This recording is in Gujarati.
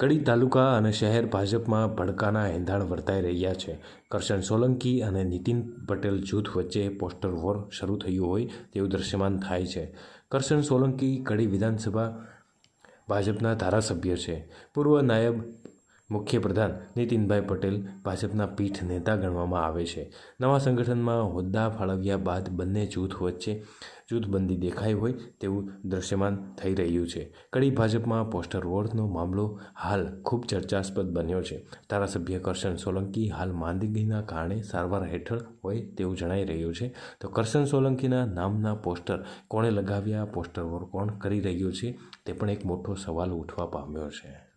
કડી તાલુકા અને શહેર ભાજપમાં ભડકાના એંધાણ વર્તાઈ રહ્યા છે. કરશન સોલંકી અને નીતિન પટેલ જૂથ વચ્ચે પોસ્ટર વોર શરૂ થયું હોય તેવું દ્રશ્યમાન થાય છે. કરશન સોલંકી કડી વિધાનસભા ભાજપના ધારાસભ્ય છે. પૂર્વ નાયબ મુખ્યપ્રધાન નીતિનભાઈ પટેલ ભાજપના પીઠ નેતા ગણવામાં આવે છે. નવા સંગઠનમાં હોદ્દા ફાળવ્યા બાદ બંને જૂથ વચ્ચે જૂથબંધી દેખાઈ હોય તેવું દ્રશ્યમાન થઈ રહ્યું છે. કડી ભાજપમાં પોસ્ટર વોરનો મામલો હાલ ખૂબ ચર્ચાસ્પદ બન્યો છે. ધારાસભ્ય કરશન સોલંકી હાલ માંદગીના કારણે સારવાર હેઠળ હોય તેવું જણાઈ રહ્યું છે. તો કરશન સોલંકીના નામના પોસ્ટર કોણે લગાવ્યા, પોસ્ટર વોર કોણ કરી રહ્યું છે તે પણ એક મોટો સવાલ ઉઠવા પામ્યો છે.